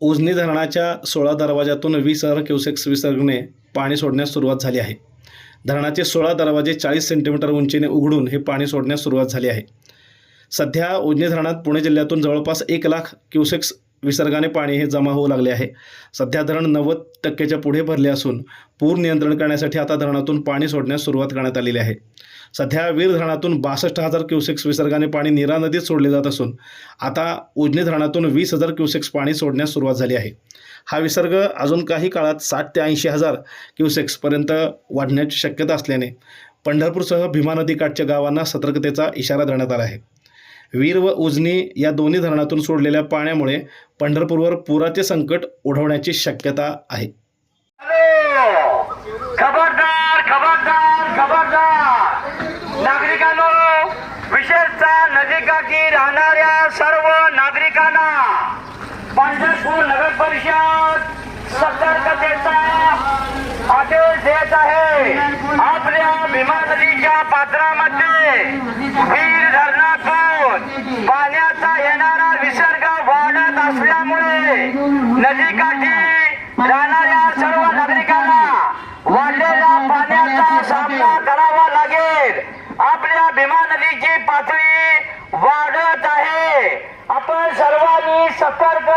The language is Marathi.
उजनी धरणाच्या सोळा दरवाजातून वीस हजार क्युसेक्स विसर्गने पाणी सोडण्यास सुरुवात झाली आहे. धरणाचे सोळा दरवाजे चाळीस सेंटीमीटर उंचीने उघडून हे पाणी सोडण्यास सुरुवात झाली आहे. सध्या उजनी धरणात पुणे जिल्ह्यातून जवळपास एक लाख क्युसेक्स विसर्गाने पाणी हे जमा होऊ लागले आहे. सध्या धरण नव्वद टक्क्याच्या पुढे भरले असून पूर नियंत्रण करण्यासाठी आता धरणातून पाणी सोडण्यास सुरुवात करण्यात आलेली आहे. सध्या वीर धरणातून बासष्ट हजार क्युसेक्स विसर्गाने पाणी नीरा नदीत सोडले जात असून आता उजनी धरणातून वीस हजार क्युसेक्स पाणी सोडण्यास सुरुवात झाली आहे. हा विसर्ग अजून काही काळात साठ ते ऐंशी हजार क्युसेक्सपर्यंत वाढण्याची शक्यता असल्याने पंढरपूरसह भीमा नदीकाठच्या गावांना सतर्कतेचा इशारा देण्यात आला आहे. वीर व उजनी या दोन्ही धरणातून सोडलेल्या पाण्यामुळे पंढरपूरवर पुराचे संकट ओढवण्याची शक्यता आहे. खबरदार खबरदार खबरदार. नागरिकांनो विशेषतः नदीकाठी राहणाऱ्या सर्व नागरिकांना पंढरपूर नगर परिषद सतर्कतेचा आदेश देत आहे. आपल्या भीमा नदीच्या पात्रामध्ये वीर धरणातून पाण्याचा येणारा विसर्ग वाढत असल्यामुळे नदीकाठी राहणाऱ्या सर्व नागरिकांना वाढलेल्या पाण्याचा सामना करावा लागेल. आपल्या भीमा नदीची पातळी वाढत आहे. आपण सर्वांनी सतर्क